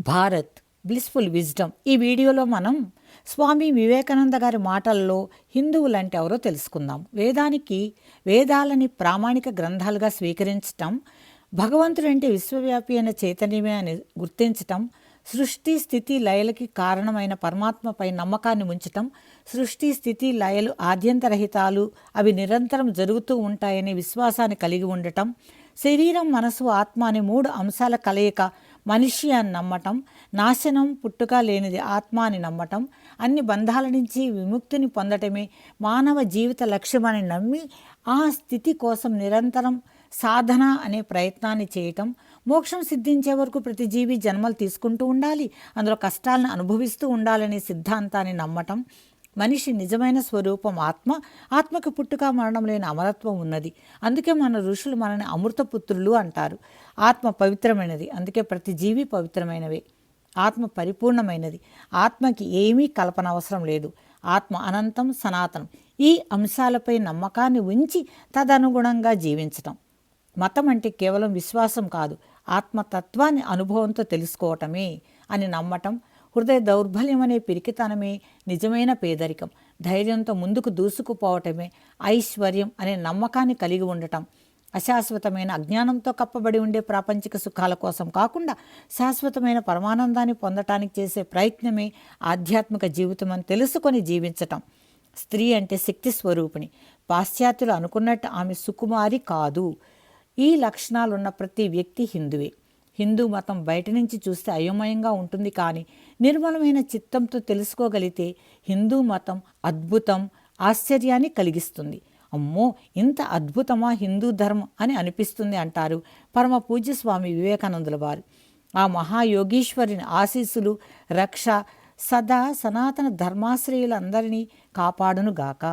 Bharat blissful wisdom ఈ వీడియోలో మనం స్వామి వివేకానంద గారి మాటల్లో హిందువులంటే ఎవరో తెలుసుకుందాం. వేదానికి వేదాలని ప్రామాణిక గ్రంథాలుగా స్వీకరించటం భగవంతుడంటే విశ్వవ్యాపి అయిన చైతన్యమే అని గుర్తించటం సృష్టి స్థితి లయలకి కారణమైన పరమాత్మపై నమ్మకాన్ని ఉంచటం సృష్టి స్థితి లయలు ఆద్యంతరహితాలు అవి నిరంతరం జరుగుతూ ఉంటాయనే విశ్వాసాన్ని కలిగి ఉండటం శరీరం మనసు ఆత్మ అనే మూడు అంశాల కలయిక మనిషి అని నమ్మటం నాశనం పుట్టుక లేనిది ఆత్మ అని నమ్మటం అన్ని బంధాల నుంచి విముక్తిని పొందటమే మానవ జీవిత లక్ష్యమని నమ్మి ఆ స్థితి కోసం నిరంతరం సాధన అనే ప్రయత్నాన్ని చేయటం మోక్షం సిద్ధించే వరకు ప్రతి జీవి జన్మలు తీసుకుంటూ ఉండాలి అందులో కష్టాలను అనుభవిస్తూ ఉండాలనే సిద్ధాంతాన్ని నమ్మటం మనిషి నిజమైన స్వరూపం ఆత్మ ఆత్మకు పుట్టుక మరణం లేని అమరత్వం ఉన్నది. అందుకే మన ఋషులు మనని అమృతపుత్రులు అంటారు. ఆత్మ పవిత్రమైనది. అందుకే ప్రతి జీవి పవిత్రమైనవే. ఆత్మ పరిపూర్ణమైనది. ఆత్మకి ఏమీ కల్పన అవసరం లేదు. ఆత్మ అనంతం సనాతనం. ఈ అంశాలపై నమ్మకాన్ని ఉంచి తదనుగుణంగా జీవించటం. మతం అంటే కేవలం విశ్వాసం కాదు. ఆత్మతత్వాన్ని అనుభవంతో తెలుసుకోవటమే అని నమ్మటం హృదయ దౌర్బల్యం అనే పిరికితనమే నిజమైన పేదరికం. ధైర్యంతో ముందుకు దూసుకుపోవటమే ఐశ్వర్యం అనే నమ్మకాన్ని కలిగి ఉండటం. అశాశ్వతమైన అజ్ఞానంతో కప్పబడి ఉండే ప్రాపంచిక సుఖాల కోసం కాకుండా శాశ్వతమైన పరమానందాన్ని పొందటానికి చేసే ప్రయత్నమే ఆధ్యాత్మిక జీవితం అని తెలుసుకొని జీవించటం. స్త్రీ అంటే శక్తి స్వరూపిణి. పాశ్చాత్యులు అనుకున్నట్టు ఆమె సుకుమారి కాదు. ఈ లక్షణాలున్న ప్రతి వ్యక్తి హిందువే. హిందూ మతం బయట నుంచి చూస్తే అయోమయంగా ఉంటుంది కానీ నిర్మలమైన చిత్తంతో తెలుసుకోగలిగితే హిందూ మతం అద్భుతం ఆశ్చర్యాన్ని కలిగిస్తుంది. అమ్మో ఇంత అద్భుతమా హిందూ ధర్మం అని అనిపిస్తుంది అంటారు పరమ పూజ్య స్వామి వివేకానందుల వారు. ఆ మహాయోగీశ్వరుని ఆశీస్సులు రక్ష సదా సనాతన ధర్మాశ్రయులందరినీ కాపాడునుగాక.